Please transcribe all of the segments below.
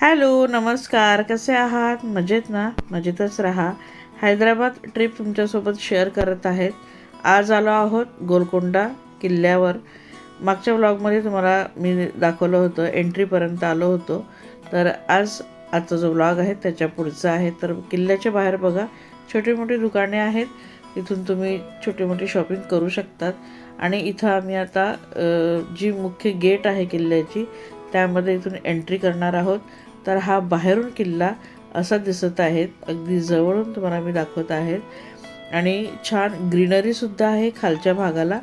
Hello नमस्कार. कसे आहात? मजेत ना? मजेतच राहा. हैदराबाद ट्रिप तुमच्यासोबत शेअर करत आहेत. आज आलो आहोत गोलकोंडा किल्ल्यावर. मागच्या व्लॉगमध्ये तुम्हाला मी दाखवलं होतं एंट्रीपर्यंत आलो होतो. तर आज आजचा जो व्लॉग आहे त्याच्या पुढचा आहे. तर किल्ल्याच्या बाहेर बघा छोटी मोठी दुकाने आहेत. तिथून तुम्ही छोटी मोठी शॉपिंग करू शकतात. आणि इथं आम्ही आता जी मुख्य गेट आहे किल्ल्याची त्यामध्ये इथून एंट्री करणार आहोत. तर हा बाहेरून किल्ला असा दिसत आहेत अगदी जवळून तुम्हाला मी दाखवत आहेत आणि छान ग्रीनरीसुद्धा आहे खालच्या भागाला.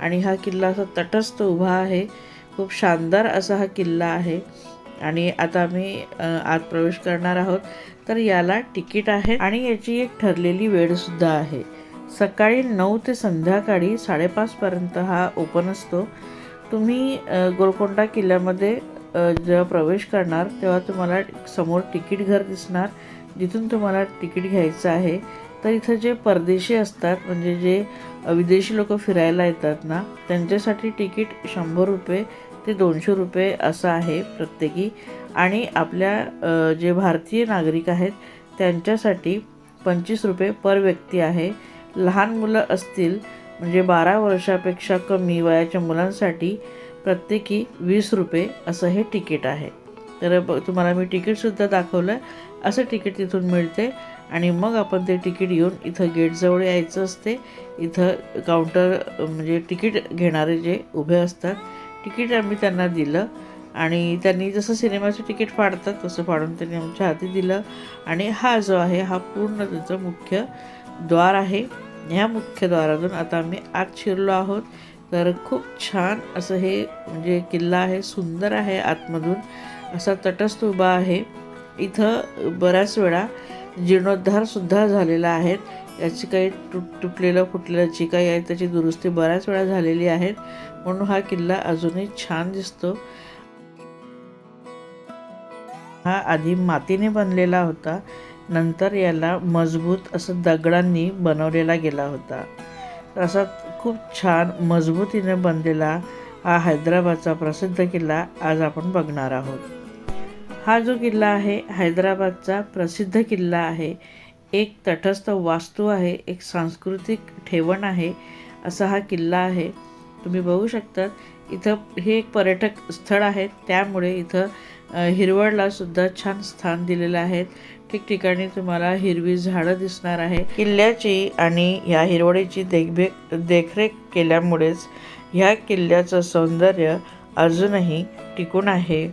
आणि हा किल्ला असा तटस्थ उभा आहे. खूप शानदार असा हा किल्ला आहे. आणि आता आम्ही आत प्रवेश करणार आहोत. तर याला तिकीट आहे. आणि याची एक ठरलेली वेळसुद्धा आहे. सकाळी नऊ ते संध्याकाळी साडेपाचपर्यंत हा ओपन असतो. तुम्ही गोलकोंडा किल्ल्यामध्ये जेव्हा प्रवेश करणार तेव्हा तुम्हाला समोर तिकीट घर दिसणार. जिथून तुम्हाला तिकीट घ्यायचं आहे तर इथं जे परदेशी असतात म्हणजे जे विदेशी लोक फिरायला येतात ना त्यांच्यासाठी तिकीट शंभर रुपये ते दोनशे रुपये असं आहे प्रत्येकी. आणि आपल्या जे भारतीय नागरिक आहेत त्यांच्यासाठी पंचवीस रुपये पर व्यक्ती आहे. लहान मुलं असतील म्हणजे बारा वर्षापेक्षा कमी वयाच्या मुलांसाठी प्रत्येकी वीस रुपये असं हे तिकीट आहे. तर ब तुम्हाला मी तिकीटसुद्धा दाखवलं आहे असं तिकीट तिथून मिळते आणि मग आपण ते तिकीट येऊन इथं गेटजवळ यायचं असते. इथं काउंटर म्हणजे तिकीट घेणारे जे उभे असतात तिकीट आम्ही त्यांना दिलं आणि त्यांनी जसं सिनेमाचं तिकीट फाडतात तसं फाडून त्यांनी आमच्या हाती दिलं. आणि हा जो आहे हा पूर्ण त्याचं मुख्य द्वार आहे. ह्या मुख्य द्वारातून आता आम्ही आत शिरलो आहोत. तर खूप छान असं हे म्हणजे किल्ला आहे सुंदर आहे आतमधून. असा तटस्थ उभा आहे. इथं बऱ्याच वेळा जीर्णोद्धारसुद्धा झालेला आहे. याची काही तुट तुटलेलं फुटलेलं जी काही आहे त्याची दुरुस्ती बऱ्याच वेळा झालेली आहे. म्हणून हा किल्ला अजूनही छान दिसतो. हा आधी मातीने बनलेला होता. नंतर याला मजबूत असं दगडांनी बनवलेला गेला होता. असा खूप छान मजबूतीने बनलेला हा हैदराबादचा प्रसिद्ध किल्ला आज आपण बघणार आहोत. हा जो किल्ला आहे हैदराबादचा प्रसिद्ध किल्ला आहे. एक तटस्थ वास्तू आहे एक सांस्कृतिक ठेवण आहे असा हा किल्ला आहे. तुम्ही बघू शकतात इथं हे एक पर्यटक स्थळ आहे त्यामुळे इथं हिरवळलासुद्धा हिरवळला सुद्धा छान स्थान दिलेलं आहे. ठिकठिकाणी तुम्हाला हिरवी झाडं दिसणार आहे. किल्ल्याची आणि ह्या हिरवळीची देखभेख देखरेख केल्यामुळेच ह्या किल्ल्याचं सौंदर्य अजूनही टिकून आहे.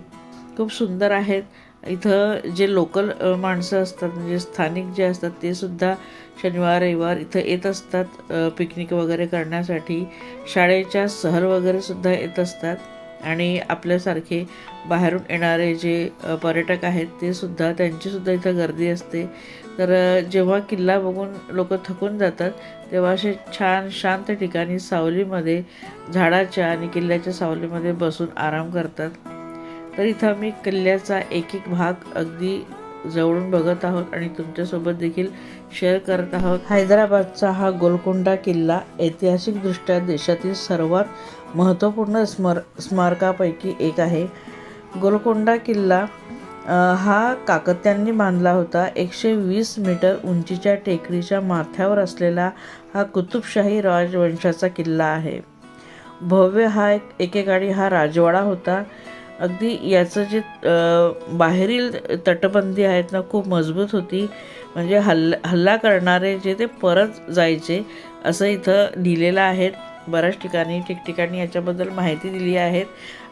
खूप सुंदर आहेत. इथं जे लोकल माणसं असतात म्हणजे स्थानिक जे असतात ते सुद्धा शनिवार रविवार इथं येत असतात पिकनिक वगैरे करण्यासाठी. शाळेच्या सहल वगैरे सुद्धा येत असतात. आणि आपल्यासारखे बाहेरून येणारे जे पर्यटक आहेत ते सुद्धा त्यांचीसुद्धा इथं गर्दी असते. तर जेव्हा किल्ला बघून लोक थकून जातात तेव्हा असे छान शांत ठिकाणी सावलीमध्ये झाडाच्या आणि किल्ल्याच्या सावलीमध्ये बसून आराम करतात. तर इथं आम्ही किल्ल्याचा एक एक भाग अगदी जवळून बघत आहोत आणि तुमच्यासोबत देखील शेअर करत आहोत. हैदराबादचा हा गोलकोंडा किल्ला ऐतिहासिकदृष्ट्या देशातील सर्वात महत्त्वपूर्ण स्मर स्मारकापैकी एक आहे. गोलकोंडा किल्ला हा काकत्यांनी बांधला होता. एकशे वीस मीटर उंचीच्या टेकडीच्या माथ्यावर असलेला हा कुतुबशाही राजवंशाचा किल्ला आहे. भव्य हा एक एकेकाळी हा राजवाडा होता. अगदी याचं जे बाहेरील तटबंदी आहेत ना खूप मजबूत होती. म्हणजे हल्ला हल्ला करणारे जे ते परत जायचे असं इथं लिहिलेलं आहे. बऱ्याच ठिकाणी ठिकठिकाणी याच्याबद्दल माहिती दिली आहेत.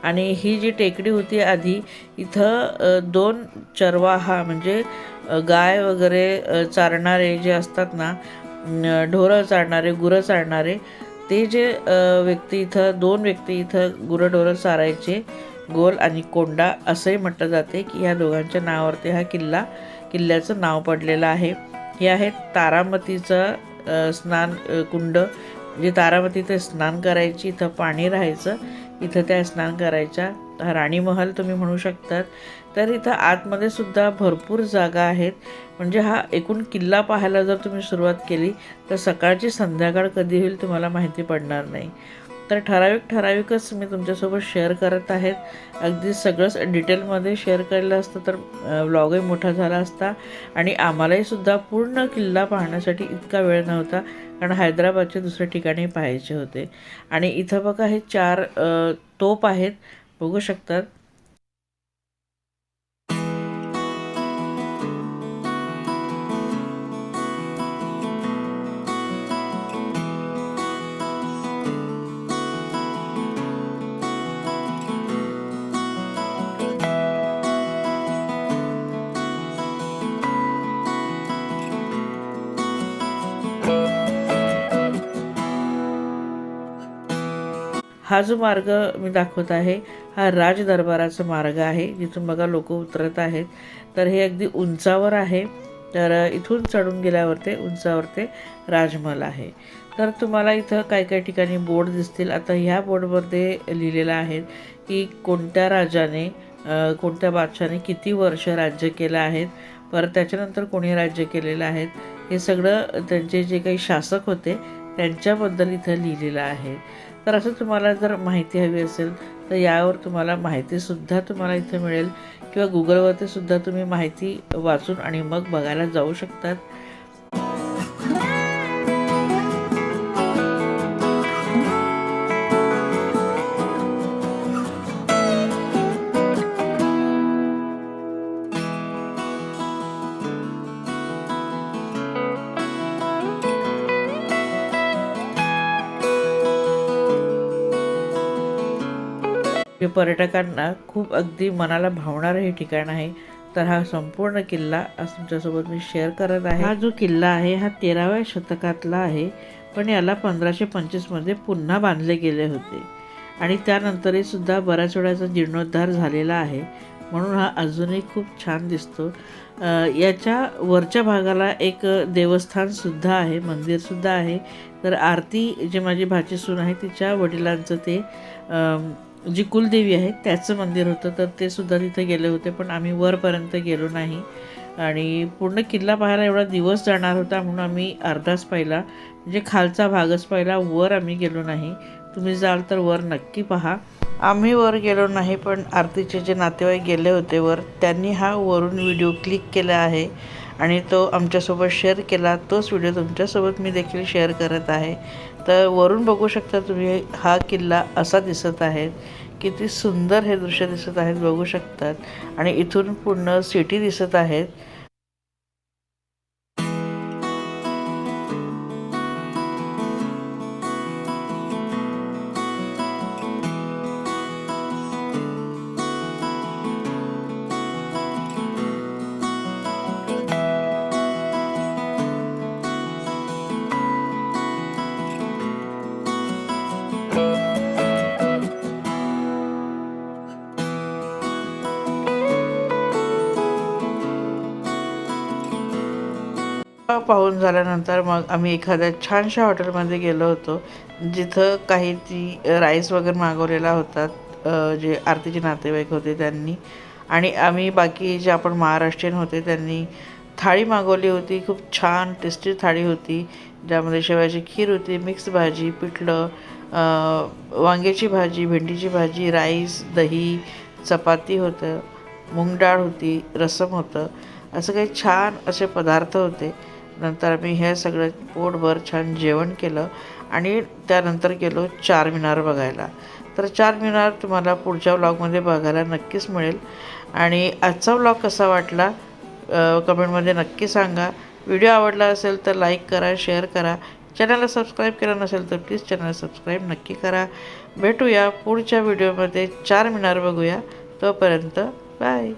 आणि ही जी टेकडी होती आधी इथं दोन चरवाहा म्हणजे गाय वगैरे चारणारे जे असतात ना ढोरं चारणारे गुरं चारणारे ते जे व्यक्ती इथं दोन व्यक्ती इथं गुरंढोरं चारायचे गोल आणि कोंडा असंही म्हटलं जाते की ह्या दोघांच्या नावावरती हा किल्ला किल्ल्याचं नाव पडलेलं आहे. हे आहे तारामतीचं स्नान कुंड. म्हणजे जे तारामतीचं स्नान करायची इथं पाणी राहायचं इथं त्या स्नान करायच्या. राणीमहल राणी महल तुम्ही म्हणू शकतात. तर इथं आतमध्ये सुद्धा भरपूर जागा आहेत. म्हणजे हा एकूण किल्ला पाहायला जर तुम्ही सुरुवात केली तर सकाळची संध्याकाळ कधी होईल तुम्हाला माहिती पडणार नाही. तर ठराविक ठराविकच मी तुमच्यासोबत शेअर करत आहेत. अगदी सगळंच डिटेलमध्ये शेअर केलं असतं तर व्लॉगही मोठा झाला असता. आणि आम्हालाही सुद्धा पूर्ण किल्ला पाहण्यासाठी इतका वेळ नव्हता कारण हैदराबादचे दुसऱ्या ठिकाणी पाहायचे होते. आणि इथं बघा हे चार तोप आहेत. बघू शकतात. हा जो मार्ग मी दाखवत आहे हा राज दरबाराचा मार्ग आहे. जिथून बघा लोक उतरत आहेत. तर हे अगदी उंचावर आहे. तर इथून चढून गेल्यावर ते उंचावर ते राजमहल आहे. तर तुम्हाला इथं काही काही ठिकाणी बोर्ड दिसतील. आता ह्या बोर्डमध्ये लिहिलेलं आहे की कोणत्या राजाने कोणत्या बादशाने किती वर्ष राज्य केलं आहेत परत त्याच्यानंतर कोणी राज्य केलेलं आहेत हे सगळं त्यांचे जे काही शासक होते त्यांच्याबद्दल इथं लिहिलेलं आहे. तर असं तुम्हाला जर माहिती हवी असेल तर यावर तुम्हाला माहितीसुद्धा तुम्हाला इथं मिळेल. किंवा गुगलवरतीसुद्धा तुम्ही माहिती वाचून आणि मग बघायला जाऊ शकतात. हे पर्यटकांना खूप अगदी मनाला भावणारं हे ठिकाण आहे. तर हा संपूर्ण किल्ला आज तुमच्यासोबत मी शेअर करत आहे. हा जो किल्ला आहे हा तेराव्या शतकातला आहे. पण याला पंधराशे पंचवीसमध्ये पुन्हा बांधले गेले होते. आणि त्यानंतरही सुद्धा बऱ्याच वेळाचा जीर्णोद्धार झालेला आहे. म्हणून हा अजूनही खूप छान दिसतो. याच्या वरच्या भागाला एक देवस्थानसुद्धा आहे मंदिरसुद्धा आहे. तर आरती जे माझी भाची सून आहे तिच्या वडिलांचं ते जी कुलदेवी आहे त्याचं मंदिर होतं तर ते सुद्धा तिथे गेले होते पण आम्ही वरपर्यंत गेलो नाही. आणि पूर्ण किल्ला पाहायला एवढा दिवस जाणार होता म्हणून आम्ही अर्धाच पाहिला. म्हणजे खालचा भागच पाहिला वर आम्ही गेलो नाही. तुम्ही जाल तर वर नक्की पहा. आम्ही वर गेलो नाही पण आरतीचे जे नातेवाईक गेले होते वर त्यांनी हा वरून व्हिडिओ क्लिक केला आहे. आणि तो आमच्यासोबत शेअर केला. तोच व्हिडिओ तुमच्यासोबत मी देखील शेअर करत आहे. तर वरून बघू शकता तुम्ही हा किल्ला असा दिसत आहे किती सुंदर हे दृश्य दिसत आहेत बघू शकतात. आणि इथून पूर्ण सिटी दिसत आहेत पाहून झाल्यानंतर मग आम्ही एखाद्या छानशा हॉटेलमध्ये गेलो होतो जिथं काही ती राईस वगैरे मागवलेला होता जे आरतीचे नातेवाईक होते त्यांनी. आणि आम्ही बाकी जे आपण महाराष्ट्रीयन होते त्यांनी थाळी मागवली होती खूप छान टेस्टी थाळी होती ज्यामध्ये शेवयाची खीर होती मिक्स भाजी पिठलं वांग्याची भाजी भेंडीची भाजी राईस दही चपाती होतं मूग डाळ होती रसम होतं असं काही छान असे पदार्थ होते. नंतर आम्ही हे सगळं पोटभर छान जेवण केलं आणि त्यानंतर गेलो चार मिनार बघायला. तर चार मिनार तुम्हाला पुढच्या व्लॉगमध्ये बघायला नक्कीच मिळेल. आणि आजचा व्लॉग कसा वाटला कमेंटमध्ये नक्की सांगा. व्हिडिओ आवडला असेल तर लाईक करा शेअर करा. चॅनलला सबस्क्राईब केलं नसेल तर प्लीज चॅनल सबस्क्राईब नक्की करा. भेटूया पुढच्या व्हिडिओमध्ये चार मिनार बघूया. तोपर्यंत बाय